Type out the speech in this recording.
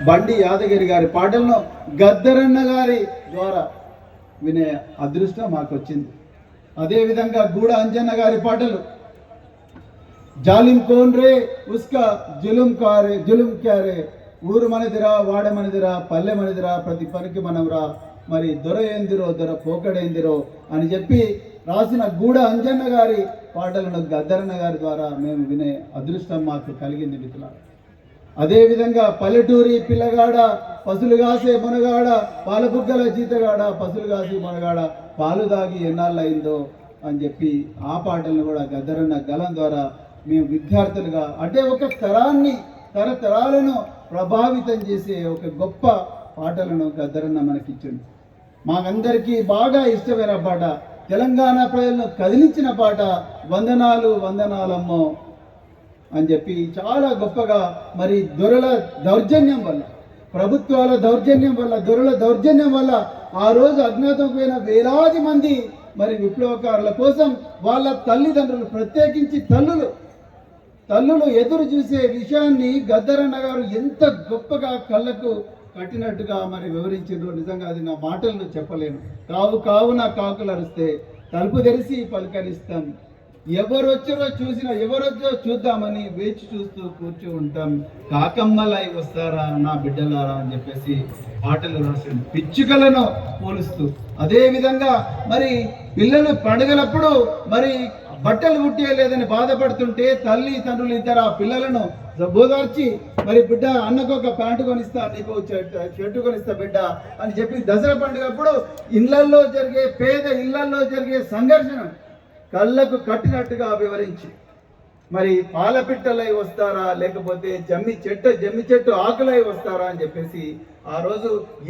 బండి యాదగిరి గారి పాటలను గద్దరన్న గారి ద్వారా వినే అదృష్టం మాకు వచ్చింది అదేవిధంగా గూడ అంజన్న గారి పాటలు జాలిం కోన్ రే ఉస్కా జులుం కారే జులుం క్యారే ఊరు మనదిరా వాడ మనదిరా పల్లె మనదిరా ప్రతి పనికి మనవరా మరి దొర ఏందిరో దొర పోకడేందిరో అని చెప్పి రాసిన గూడ అంజన్న గారి పాటలను గద్దరన్న గారి ద్వారా మేము వినే అదృష్టం మాకు కలిగింది మిత్రులారా. అదేవిధంగా పల్లెటూరి పిల్లగాడ పసులు కాసే మునగాడ పాలబుగ్గల జీతగాడ పసులు కాసే మునగాడ పాలు దాగి ఎన్నాళ్ళయిందో అని చెప్పి ఆ పాటలను కూడా గద్దరన్న గలం ద్వారా మేము విద్యార్థులుగా అంటే ఒక తరాన్ని తరతరాలను ప్రభావితం చేసే ఒక గొప్ప పాటలను గద్దరన్న మనకిచ్చింది మాకందరికీ బాగా ఇష్టమైన పాట తెలంగాణ ప్రజలను కదిలించిన పాట వందనాలు వందనాలమ్మో. అని చెప్పి చాలా గొప్పగా మరి దొరల దౌర్జన్యం వల్ల ప్రభుత్వాల దౌర్జన్యం వల్ల దొరల దౌర్జన్యం వల్ల ఆ రోజు అజ్ఞాతం పోయిన వేలాది మంది మరి విప్లవకారుల కోసం వాళ్ళ తల్లిదండ్రులు ప్రత్యేకించి తల్లులు తల్లులు ఎదురు చూసే విషయాన్ని గద్దరన్న గారు ఎంత గొప్పగా కళ్ళకు కట్టినట్టుగా మరి వివరించిండ్రు నిజంగా అది నా మాటలను చెప్పలేను. కావు కావున కాకులు అరిస్తే తలుపు తెరిసి పలకరిస్తాం. ఎవరు వచ్చారో చూసినా ఎవరొచ్చో చూద్దామని వేచి చూస్తూ కూర్చో ఉంటాం. కాకమ్మలై వస్తారా నా బిడ్డలారా అని చెప్పేసి పాటలు రాసిండు పిచ్చుకలను పోలుస్తూ. అదే విధంగా మరి పిల్లలు పండుగలప్పుడు మరి బట్టలు కుట్టేయలేదని బాధపడుతుంటే తల్లి తండ్రులు ఇద్దరు ఆ పిల్లలను బోదార్చి మరి బిడ్డ అన్నకు ఒక ప్యాంటు కొనిస్తా నీకు షర్టు కొనిస్తా బిడ్డ అని చెప్పి దసరా పండుగప్పుడు ఇళ్ళల్లో జరిగే పేద ఇళ్ళల్లో జరిగే సంఘర్షణ. కళ్ళకు కట్టినట్టుగా వివరించి మరి పాలపిట్టలై వస్తారా లేకపోతే జమ్మి చెట్టు జమ్మి చెట్టు ఆకులై వస్తారా అని చెప్పేసి ఆ రోజు